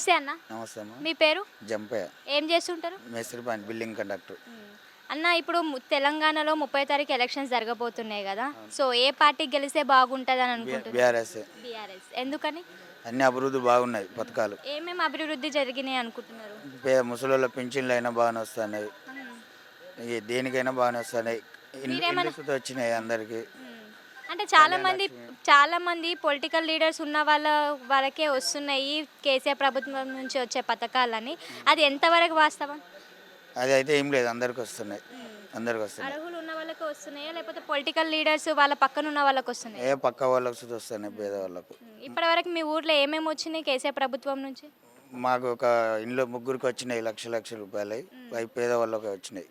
నమస్తే అన్న. నమస్తే అమ్మా. మీ పేరు? జంపే ఏం చేస్తుంటారు? మేస్త్రి పని బిల్డింగ్ కండక్టర్ అన్న ఇప్పుడు తెలంగాణలో ముప్పై తారీఖు ఎలక్షన్స్ జరగబోతున్నాయి కదా. సో ఏ పార్టీ గెలిస్తే బాగుంటుంది అని అనుకుంటున్నారు బీఆర్ఎస్ బీఆర్ఎస్. ఎందుకని? అన్ని అభివృద్ధి బాగున్నాయి పథకాలు. ఏమేమి అభివృద్ధి జరిగినాయి అనుకుంటున్నారు? పే- ముసలోళ్ళ పింఛన్లు అయినా బాగానే వస్తున్నాయి. దేనికైనా బాగానే వస్తున్నాయి. వచ్చినాయి అందరికి. అంటే చాలా మంది చాలా మంది పొలిటికల్ లీడర్స్ ఉన్న వాళ్ళ వరకే వస్తున్నాయి కేసీఆర్ ప్రభుత్వం నుంచి వచ్చే పథకాలని. అది ఎంతవరకు వాస్తవం? అది అయితే ఏం లేదు అందరికి వస్తున్నాయి. అందరికి వస్తున్నాయి. అర్హులు ఉన్న వాళ్ళకి వస్తున్నాయా? లేకపోతే పొలిటికల్ లీడర్స్ వాళ్ళ పక్కన ఉన్న వాళ్ళకి వస్తున్నాయి? ఏ పక్క వాళ్ళకి సుత వస్తున్నాయి పేద వాళ్ళకు. ఇప్పటి వరకు మీ ఊర్లో ఏమేమి వచ్చినాయి కేసీఆర్ ప్రభుత్వం నుంచి? మాకు ఒక ఇంట్లో ముగ్గురికి వచ్చినాయి లక్ష లక్ష రూపాయలు. అవి పేద వాళ్ళకి వచ్చినాయి.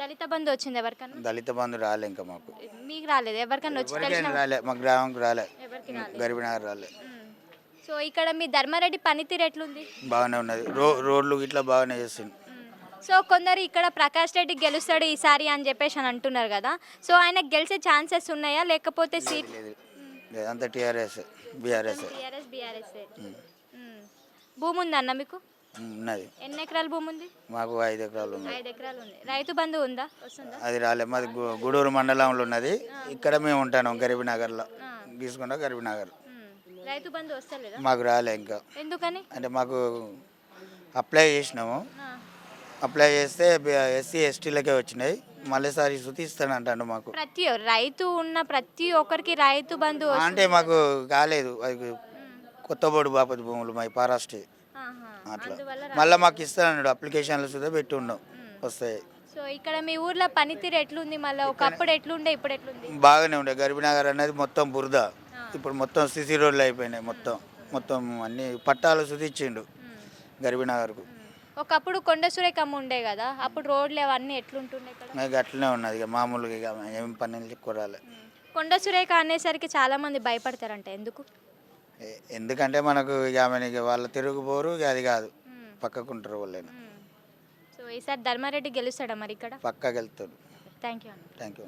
దళిత బంధు వచ్చింది ఎవరికన్నా? దళిత బంధు రాలే ఇంకా మాకు. మీకు రాలేదు ఎవరికన్నా వచ్చి ఎవరికైనా రాలే మా గ్రామంకి రాలే. ఎవరికి గరిబినగర్ రాలే. సో ఇక్కడ మీ ధర్మారెడ్డి పనితీరు ఎట్లుంది? బాగానే ఉన్నది. రో రోడ్లు ఇట్లా బాగానే చేస్తుంది. సో కొందరు ఇక్కడ ప్రకాష్ రెడ్డి గెలుస్తాడు ఈసారి అని చెప్పేసి అని అంటున్నారు కదా. సో ఆయన గెలిచే ఛాన్సెస్ ఉన్నాయా? లేకపోతే సీట్ లేదు లేదంతా T R S B R S T R S B R S భూమి ఉందా అన్న మీకు? ఉన్నది. ఎన్ని ఎకరాల భూమి ఉంది? మాకు ఐదు ఎకరాలు ఉన్నాయి ఐదు ఎకరాలు ఉంది. రైతు బంధు ఉందా? వస్తుందా? అది రాలే మాది గు- గూడూరు మండలంలో ఉన్నది. ఇక్కడ మేము ఉంటాను గరీబినగర్లో. తీసుకున్నా గరీబినగర్. రైతు బంధు వస్తలేదా? మాకు రాలే ఇంకా. ఎందుకని? అంటే మాకు అప్లై చేసినాము. ఆ. అప్లై చేస్తే ఎస్సీ ఎస్టీలకే వచ్చినాయి. మళ్ళీసారి శృతి ఇస్తానంటాడు మాకు. ప్రతి రైతు ఉన్న ప్రతి ఒక్కరికి రైతు బంధు వస్తుంది. అంటే మాకు కాలేదు. అది కొత్తబోడు బాపతి భూములు మా పారాస్ట్రీ ఆహా. అట్లా. మళ్ళీ మాకు ఇస్తానన్నాడు అప్లికేషన్లు సుధా పెట్టి ఉన్నాం వస్తాయి. సో ఇక్కడ మీ ఊర్లో పనితీరు ఎట్లుంది? మళ్ళీ ఒకప్పుడు ఎట్లుండే ఇప్పుడు ఎట్లుంది? బాగానే ఉండే. గర్భినగర్ అనేది మొత్తం బురద. ఇప్పుడు మొత్తం సిసి రోడ్లు అయిపోయినాయి మొత్తం. మొత్తం అన్ని పట్టాలు సుధిచ్చిండు గర్భినగర్కు ఒకప్పుడు కొండ సురేఖమ్మ ఉండే కదా అప్పుడు రోడ్లు అవన్నీ ఎట్లుంటుండే నాకు అట్లనే ఉన్నది ఇక మామూలుగా ఇక ఏం పని కొరాలి. కొండ సురేఖ అనేసరికి చాలా మంది భయపడతారంట ఎందుకు? ఎందుకంటే మనకు ఇక ఆమె ఇక వాళ్ళ తిరుగుపోరు ఇక అది కాదు. పక్కకుంటారు వాళ్ళని. సో ఈసారి ధర్మారెడ్డి గెలుస్తాడా మరి ఇక్కడ? పక్కకి వెళ్తాడు థ్యాంక్ యూ థ్యాంక్ యూ